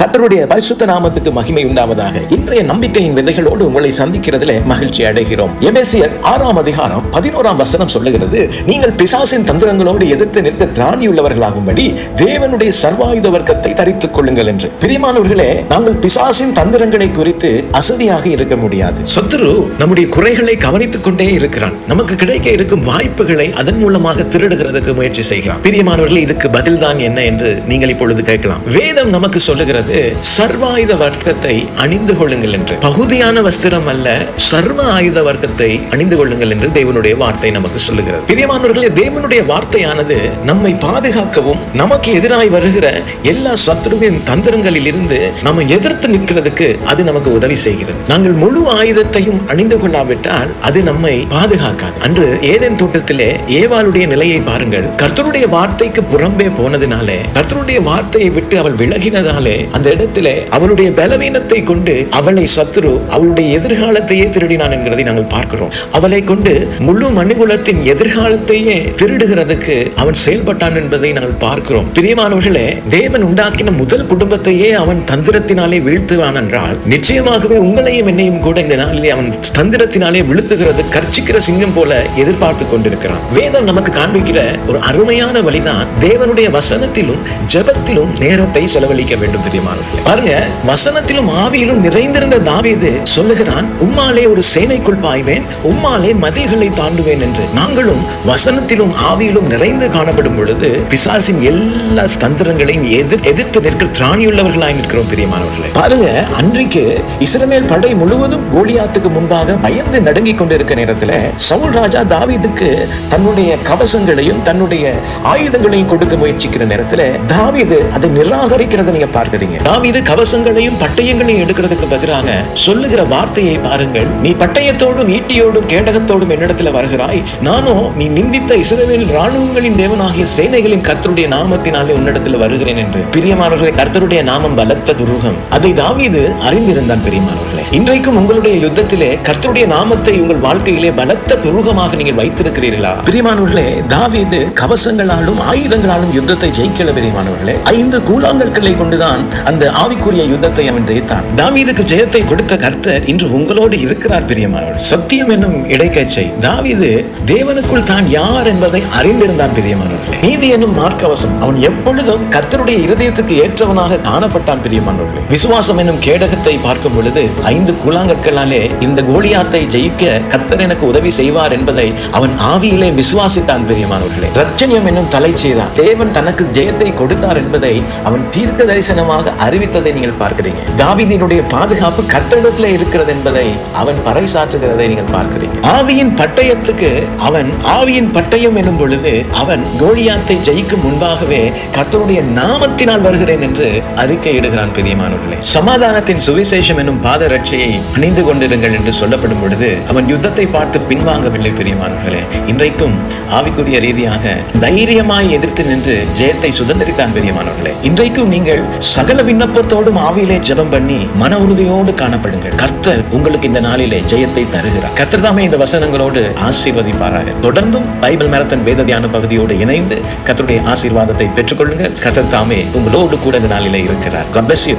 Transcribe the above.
கத்தருடைய பரிசுத்த நாமத்துக்கு மகிமை உண்டாவதாக. இன்றைய நம்பிக்கையின் விதைகளோடு உங்களை சந்திக்கிறதுல மகிழ்ச்சி அடைகிறோம். எபேசியர் ஆறாம் அதிகாரம் பதினோராம் வசனம் சொல்லுகிறது நீங்கள் பிசாசின் தந்திரங்களோடு எதிர்த்து நிற்க திராணியுள்ளவர்களாகும்படி தேவனுடைய சர்வாயுத வர்க்கத்தை தரித்துக் கொள்ளுங்கள் என்று. பிரியமானவர்களே நாங்கள் பிசாசின் தந்திரங்களை குறித்து அசதியாக இருக்க முடியாது. சத்துரு நம்முடைய குறைகளை கவனித்துக் கொண்டே இருக்கிறான். நமக்கு கிடைக்க இருக்கும் வாய்ப்புகளை அதன் மூலமாக திருடுகிறதுக்கு முயற்சி செய்கிறான். பிரியமானவர்களே இதுக்கு பதில்தான் என்ன என்று நீங்கள் இப்பொழுது கேட்கலாம். வேதம் நமக்கு சொல்லுகிறது சர்வ ஆயுத வர்க்கத்தை அணிந்து கொள்ளுங்கள் என்று. பகுதியான வஸ்திரம் அல்ல சர்வ ஆயுத வர்க்கத்தை அணிந்து கொள்ளுங்கள் என்று தேவனுடைய வார்த்தை நமக்கு சொல்லுகிறது. பிரியமானவர்களே தேவனுடைய வார்த்தையானது நம்மை பாதுகாக்கவும் நமக்கு எதிராய் வருகிற எல்லா சத்ருவின் தந்திரங்களில் இருந்து நம்ம எதிர்த்து நிற்கிறதுக்கு அது நமக்கு உதவி செய்கிறது. நாங்கள் முழு ஆயுதத்தையும் அணிந்து கொள்ளாவிட்டால் அது நம்மை பாதுகாக்காது. அன்று ஏதேன் தோட்டத்திலே ஏவாளுடைய நிலையை பாருங்கள். கர்த்தருடைய வார்த்தைக்கு புறம்பே போனதினாலே கர்த்தருடைய வார்த்தையை விட்டு அவள் விலகினதாலே அந்த இடத்துல அவளுடைய பலவீனத்தை கொண்டு அவளை சத்துரு அவளுடைய எதிர்காலத்தையே திருடினான் என்கிறதை நாங்கள் பார்க்கிறோம். அவளை கொண்டு முழு மனுகுலத்தின் எதிர்காலத்தையே திருடுகிறதுக்கு அவன் செயல்பட்டான் என்பதை நாங்கள் பார்க்கிறோம். பிரியமானவர்களே தேவன் உண்டாக்கின முதல் குடும்பத்தையே அவன் தந்திரத்தினாலே வீழ்த்துவான் என்றால் நிச்சயமாகவே உங்களையும் என்னையும் கூட இந்த நாளிலே அவன் தந்திரத்தினாலே விழுத்துகிறது கர்ச்சிக்கிற சிங்கம் போல எதிர்பார்த்து கொண்டிருக்கிறான். வேதம் நமக்கு காண்பிக்கிற ஒரு அருமையான வழிதான் தேவனுடைய வசனத்திலும் ஜெபத்திலும் நேரத்தை செலவழிக்க வேண்டும் பிரியமானவர்களே பாருங்க வசனத்திலும் ஆவியிலும் நிறைந்திருந்த தாவீது சொல்லுகிறான் உம்மாலே ஒரு சேனைக்குள் பாய்வேன் உம்மாலே மதில்களை தாண்டுவேன் என்று. நாங்களும் வசனத்திலும் ஆவியிலும் நிறைந்து காணப்படும் பொழுது பிசாசின் எல்லா தந்திரங்களையும் எதிர் எதிர்த்து நிற்க திராணியுள்ளவர்களாய் நிற்கிறோம் பிரியமானவர்களே. பாருங்க அன்றைக்கு இஸ்ரமேல் படை முழுவதும் கோலியாத்துக்கு முன்பாக பயந்து நடுங்கிக் கொண்டிருக்க நேரத்துல சவுல் ராஜா தாவீதுக்கு தன்னுடைய கவசங்களையும் தன்னுடைய ஆயுதங்களையும் கொடுக்க முயற்சிக்கிற நேரத்துல தாவீது அதை நிராகரிக்கிறத நீங்க பார்க்கறீங்க. தாவீது கவசங்களையும் பட்டயங்களையும் எடுக்கிறதுக்கு பதிலாக சொல்லுகிற வார்த்தையை பாருங்கள். நீ பட்டயத்தோடும் ஈட்டியோடும் கேடகத்தோடும் என்னிடத்துல வருகிறாய். நானோ நீ நிந்தித்த இஸ்ரவேல் ராணுவங்களின் தேவனாகிய சேனைகளின் கர்த்தருடைய நாமத்தினாலே உன்னிடத்தில் வருகிறேன் என்று. பிரியமானவர்களே கர்த்தருடைய நாமம் பலத்த துருகம். அதை தாவீது அறிந்திருந்தான் பிரியமானவர்களே. இன்றைக்கும் உங்களுடைய யுத்தத்திலே கர்த்தருடைய நாமத்தை உங்கள் வாழ்க்கையிலே பலத்த துருகமாக நீங்கள் வைத்திருக்கிறீர்களா? பிரியமானவர்களே தாவீது கவசங்களாலும் ஆயுதங்களாலும் யுத்தத்தை ஜெயிக்கல பிரியமானவர்களே. ஐந்து கூழாங்கற்களை கொண்டுதான் அந்த ஆவிக்குரிய யுத்தத்தை அவன் ஜெயித்தான். தாவீதுக்கு ஜெயத்தை கொடுத்த கர்த்தர் இன்று உங்களோடு இருக்கிறார் பிரியமானவர் சத்தியம் என்னும் இடைக்கச்சை தாவீது தேவனுக்குள் தான் யார் என்பதை அறிந்திருந்தான் பிரியமானவர்களே. நீதி என்னும் மார்க்கவசம் அவன் எப்பொழுதும் கர்த்தருடைய இருதயத்துக்கு ஏற்றவனாக காணப்பட்டான் பிரியமானவர்களே. விசுவாசம் என்னும் கேடகத்தை பார்க்கும் பொழுது ஐந்து கூழாங்கற்களாலே இந்த கோலியாத்தை ஜெயிக்க கர்த்தர் எனக்கு உதவி செய்வார் என்பதை அவன் ஆவியிலே விசுவாசித்தான் பிரியமானவர்களே. ரச்சனியம் என்னும் தலை செய்தான் தேவன் தனக்கு ஜெயத்தை கொடுத்தார் என்பதை அவன் தீர்க்க தரிசனமாக அறிவித்ததை நீங்கள் பார்க்கிறீங்க. தாவிதினுடைய பாதுகாப்பு கர்த்தரிடத்தில் இருக்கிறது என்பதை அவன் பறைசாற்றுகிறதை நீங்கள் பார்க்கிறீங்க. ஆவியின் பட்டயத்துக்கு அவன் ஆவியின் பட்டயம் என்னும் பொழுது அவன் கோலியாத்தை ஜெயிக்கும் முன்பாகவே கர்த்தருடைய நாமத்தினால் வருகிறேன் என்று அறிக்கையிடுகிறான் பிரியமானவர்களே. சமாதானத்தின் சுவிசேஷம் என்னும் பாத ரட்சியை அணிந்து கொண்டிருங்கள் என்று சொல்லப்படும் பொழுது அவன் யுத்தத்தை பார்த்து பின்வாங்கவில்லை பிரியமானவர்களே. இன்றைக்கும் ஆவிக்குரிய ரீதியாக தைரியமாய் எதிர்த்து நின்று ஜெயத்தை சுதந்திரித்தான் பிரியமானவர்களே. இன்றைக்கும் நீங்கள் சகல விண்ணப்பத்தோடும் ஆவியிலே ஜெபம் பண்ணி மன உறுதியோடு காணப்படுங்கள். கர்த்தர் உங்களுக்கு இந்த நாளிலே ஜெயத்தை தருகிறார். கர்த்தர் தாமே இந்த வசனங்களோடு ஆசீர்வதிப்பாராக. தொடர்ந்தும் பைபிள் மேரத்தன் வேத தியான பகுதியோடு இணைந்து கர்த்தருடைய ஆசீர்வாதத்தை பெற்றுக்கொள்ளுங்கள். கர்த்தர் தாமே உங்களோடு கூட இந்த நாளிலே இருக்கிறார். God bless you.